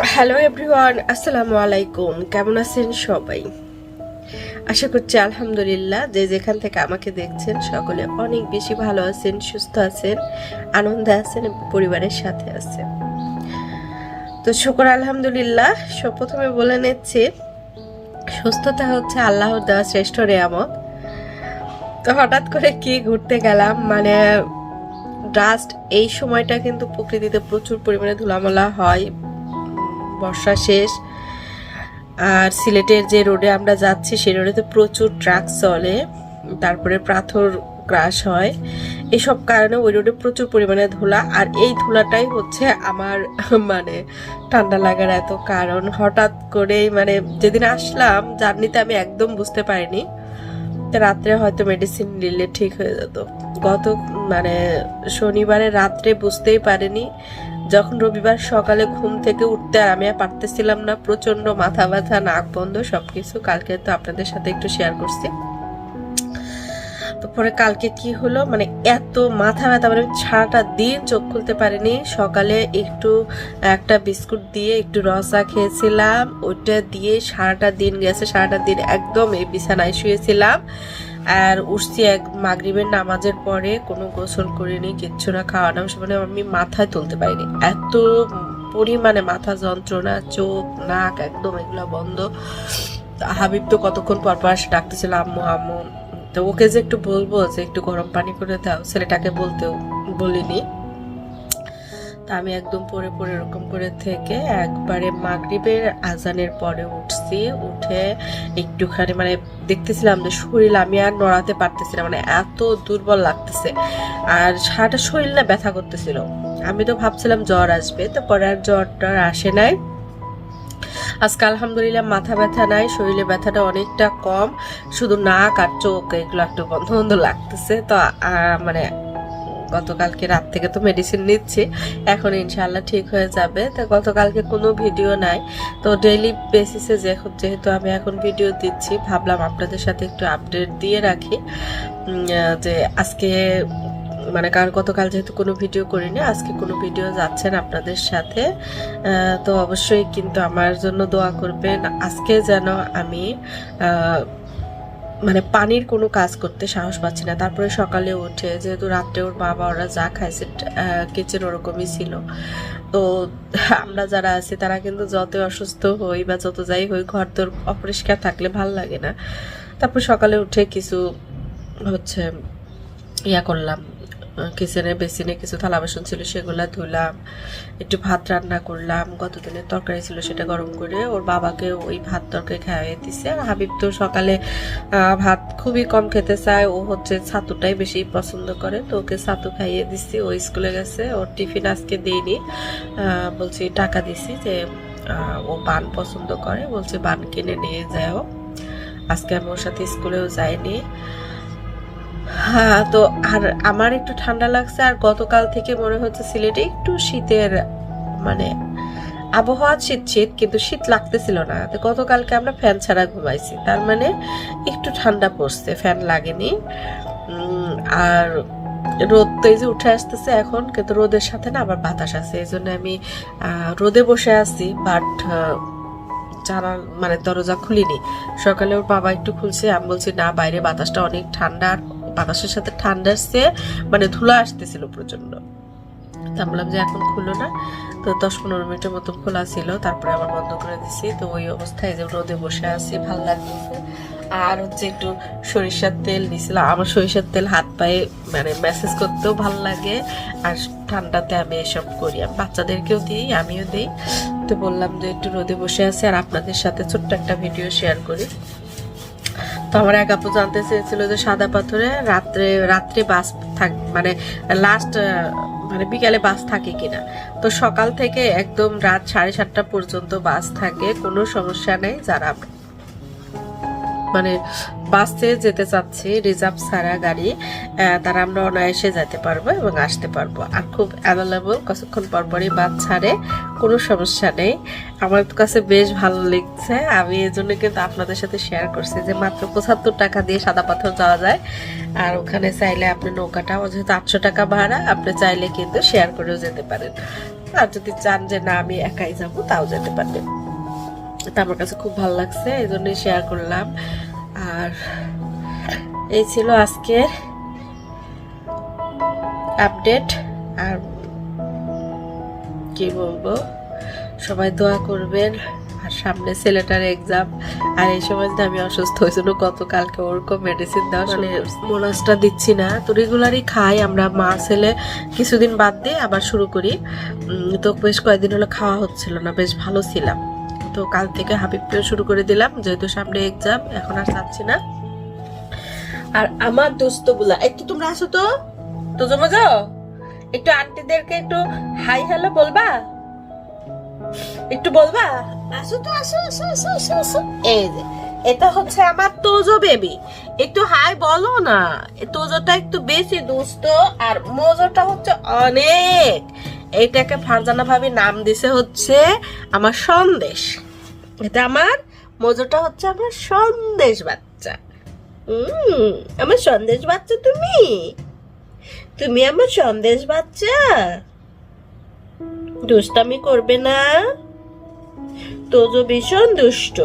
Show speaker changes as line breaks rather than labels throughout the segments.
Hello everyone আসসালামু আলাইকুম। কেমন আছেন সবাই? আশা করছি আলহামদুলিল্লাহ যে যেখান থেকে আমাকে দেখছেন, সকলে অনেক বেশি ভালো আছেন, সুস্থ আছেন, আনন্দে আছেন পরিবারের সাথে আছেন। তো শুকর আলহামদুলিল্লাহ, সব প্রথমে বলে নিচ্ছি, সুস্থতা হচ্ছে আল্লাহর দেওয়া শ্রেষ্ঠ রেয়ামত তো হঠাৎ করে কি ঘুরতে গেলাম মানে ডাস্ট এই সময়টা কিন্তু প্রকৃতিতে প্রচুর পরিমাণে ধুলামলা হয় বর্ষা শেষ। আর সিলেটের যে রোডে আমরা যাচ্ছি, সেই রোডে তো প্রচুর ট্রাক চলে, তারপরে পাথর ক্রাশ হয়। এসব কারণে ওই রোডে প্রচুর পরিমাণে ধুলা, আর এই ধুলাটাই হচ্ছে আমার মানে ঠান্ডা লাগার এত কারণ। হঠাৎ করেই মানে যেদিন আসলাম, জার্নিতে আমি একদম বুঝতে পারিনি। রাত্রে হয়তো মেডিসিন নিলে ঠিক হয়ে যেত। গত মানে শনিবারে রাত্রে বুঝতেই পারিনি। যখন রবিবার সকালে ঘুম থেকে উঠতে আর আমি আর পারতেছিলাম না প্রচণ্ড মাথা ব্যথা, নাক বন্ধ, সবকিছু, কালকে তো আপনাদের সাথে একটু শেয়ার করছি। তারপরে কালকে কি হলো? মানে এত মাথা ব্যথা মানে সারাটা দিন চোখ খুলতে পারিনি। সকালে একটু একটা বিস্কুট দিয়ে একটু রসা খেয়েছিলাম। ওইটা দিয়ে সারাটা দিন গেছে, সারাটা দিন একদম এই বিছানায় শুয়েছিলাম। আর উঠছি এক মাগরিবের নামাজের পরে, কোনো গোসল করিনি, কিচ্ছু না খাওয়া না মানে আমি মাথায় তুলতে পারিনি। এত পরিমাণে মাথা যন্ত্রণা, চোখ, নাক একদম এগুলো বন্ধ। হাবিব তো কতক্ষণ পর পর আসে ডাকতেছিল, আম্মু আম্মু। তো ওকে যে একটু বলব যে, একটু গরম পানি করে দাও। ছেলেটাকে বলতেও বলিনি। আমি একদম পরে পরে এরকম করে থেকে একবারে মাগরিবের আজানের পরে উঠছি, উঠে একটুখানি মানে দেখতেছিলাম যে শরীর আমি আর নড়াতে পারতেছিলাম মানে এত দুর্বল লাগতেছে। আর সারাটা শরীর না ব্যথা করতেছিল। আমি তো ভাবছিলাম জ্বর আসবে, তো পরে আর জ্বরটা আসে নাই। আজকে আলহামদুলিল্লাহ মাথা ব্যথা নাই শরীরে ব্যথাটা অনেকটা কম। শুধু নাক আর চোখ, এগুলো একটু বন্ধ বন্ধ লাগতেছে, তো মানে গতকালকে রাত থেকে তো মেডিসিন নিচ্ছি। এখন ইনশাল্লাহ ঠিক হয়ে যাবে। তো গতকালকে কোনো ভিডিও নাই। তো ডেইলি বেসিসে যেহেতু আমি এখন ভিডিও দিচ্ছি, ভাবলাম আপনাদের সাথে একটু আপডেট দিয়ে রাখি। যে আজকে মানে কারণ গতকাল যেহেতু কোনো ভিডিও করিনি, আজকে কোনো ভিডিও যাচ্ছেন আপনাদের সাথে। তো অবশ্যই কিন্তু আমার জন্য দোয়া করবেন। আজকে যেন আমি মানে পানির কোনো কাজ করতে সাহস পাচ্ছি না। তারপরে সকালে উঠে যেহেতু রাত্রে ওর বাবা ওরা যা খাইছে কিচেন ওরকমই ছিল। তো আমরা যারা আছি, তারা কিন্তু যত অসুস্থ হই বা যত যাই হই ঘর তোর অপরিষ্কার থাকলে ভালো লাগে না। তারপর সকালে উঠে কিছু হচ্ছে ইয়া করলাম কিচেনে বেসিনে কিছু থালা বাসন ছিল, সেগুলো ধুলাম, একটু ভাত রান্না করলাম। গতদিনের তরকারি ছিল সেটা গরম করে ওর বাবাকে ওই ভাত তরকারি খাইয়ে দিছে। আর হাবিব তো সকালে ভাত খুবই কম খেতে চায়। ও হচ্ছে ছাতুটাই বেশি পছন্দ করে। তো ওকে ছাতু খাইয়ে দিছি। ও স্কুলে গেছে। ওর টিফিন আজকে দিইনি। বলছি টাকা দিছি যে ও বান পছন্দ করে। বলছে বান কিনে নিয়ে যাও আজকে আমি ওর সাথে স্কুলেও যাইনি। হ্যাঁ তো আর আমার একটু ঠান্ডা লাগছে, আর গতকাল থেকে মনে হচ্ছে সিলেটে একটু শীতের মানে আবহাওয়া শীত শীত, কিন্তু শীত লাগতেছিল না। তো গতকালকে আমরা ফ্যান ছাড়া ঘুমাইছি। তার মানে একটু ঠান্ডা পড়ছে, ফ্যান লাগেনি। আর রোদ তো এই যে উঠে আসতেছে এখন, কিন্তু রোদের সাথে না আবার বাতাস আছে। এই জন্য আমি রোদে বসে আছি বাট জানাল মানে দরজা খুলিনি। সকালে ওর বাবা একটু খুলছে, আমি বলছি, না, বাইরে বাতাসটা অনেক ঠান্ডা, আর বাতাসের সাথে ঠান্ডা আসছে মানে ধুলা আসতেছিল প্রচণ্ড তা বললাম যে এখন খুলো না। তো দশ পনেরো মিনিটের মতো খোলা ছিল, তারপরে আবার বন্ধ করে দিছি। তো ওই অবস্থায় যে রোদে বসে আছি, ভালো লাগতেছে। আর হচ্ছে একটু সরিষার তেল দিছিলাম। আমার সরিষার তেল হাত পায়ে মানে মেসেজ করতেও ভালো লাগে। আর ঠান্ডাতে আমি এসব করি। আমি বাচ্চাদেরকেও দিই, আমিও দিই। তো বললাম যে একটু রোদে বসে আছি, আর আপনাদের সাথে ছোট্ট একটা ভিডিও শেয়ার করি। তো আমার এক আপু জানতে চেয়েছিল যে সাদা পাথরে রাত্রে রাত্রে বাস থাক মানে লাস্ট মানে বিকালে বাস থাকে কিনা। তো সকাল থেকে একদম রাত সাড়ে সাতটা পর্যন্ত বাস থাকে, কোনো সমস্যা নেই, যারা মানে বাসে যেতে চাচ্ছি, রিজার্ভ ছাড়া গাড়ি তারা আমরা অনায়াসে যেতে পারব এবং আসতে পারব। আর খুব অ্যাভেলেবল কতক্ষণ পর পরই বাস ছাড়ে, কোনো সমস্যা নেই। আমার কাছে বেশ ভালো লাগছে। আমি এই জন্য কিন্তু আপনাদের সাথে শেয়ার করছি যে মাত্র পঁচাত্তর টাকা দিয়ে সাদা পাথর যাওয়া যায়। আর ওখানে চাইলে আপনি নৌকাটা যেহেতু আটশো টাকা ভাড়া, আপনি চাইলে কিন্তু শেয়ার করেও যেতে পারেন। আর যদি চান যে না, আমি একাই যাব, তাও যেতে পারবেন। তা আমার কাছে খুব ভালো লাগছে, এই জন্যই শেয়ার করলাম। আর এই ছিল আজকের আপডেট। আর কি বলব? সবাই দোয়া করবেন। আর সামনে ছেলেটার এক্সাম আর এই সময় যদি আমি অসুস্থ হয়েছিল গতকালকে ওরকম মেডিসিন দেওয়া মানে মোনাসটা দিচ্ছি না। তো রেগুলারই খাই। আমরা মা ছেলে কিছুদিন বাদ দিয়ে আবার শুরু করি। তো বেশ কয়েকদিন হলো খাওয়া হচ্ছিল না। বেশ ভালো ছিলাম। তো কাল থেকে হাবিবকেও শুরু করে দিলাম। যেহেতু সামনে এক্সাম এখন আর যাচ্ছি না। আর আমার দোস্তগুলা একটু তোমরা আসো তো? তো জমা যাও। একটু আন্টিদেরকে একটু হাই হ্যালো বলবা? একটু বলবা? আসো তো, আসো আসো আসো আসো আসো। এই যে, এটা হচ্ছে আমার তোজো বেবি একটু হাই বলো না। তোজোটা একটু বেশি দুষ্ট আর মোজোটা হচ্ছে অনেক। এইটাকে ফারজানা ভাবি নাম দিছে হচ্ছে আমার সন্দেশ। এটা আমার মোজোটা হচ্ছে আমার সন্দেশ বাচ্চা। উম, আমার সন্দেশ বাচ্চা তুমি? তুমি আমার সন্দেশ বাচ্চা? দুষ্টামি করবে না? তোজো ভীষণ দুষ্ট।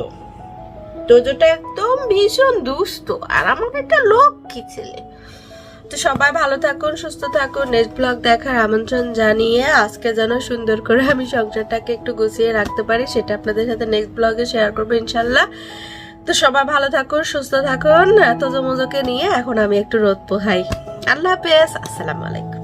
তোজোটা একদম ভীষণ দুষ্ট। আর আমার একটা লক্ষ্মী ছেলে। তো সবাই ভালো থাকুন, সুস্থ থাকুন। নেক্সট ব্লগ দেখার আমন্ত্রণ জানিয়ে আজকে যেন সুন্দর করে আমি সংসারটাকে একটু গুছিয়ে রাখতে পারি, সেটা আপনাদের সাথে নেক্সট ব্লগে শেয়ার করব ইনশাল্লাহ। তো সবাই ভালো থাকুন, সুস্থ থাকুন। এত মোজোকে নিয়ে এখন আমি একটু রোদ পোহাই। আল্লাহ হাফেজ, আসসালামু আলাইকুম।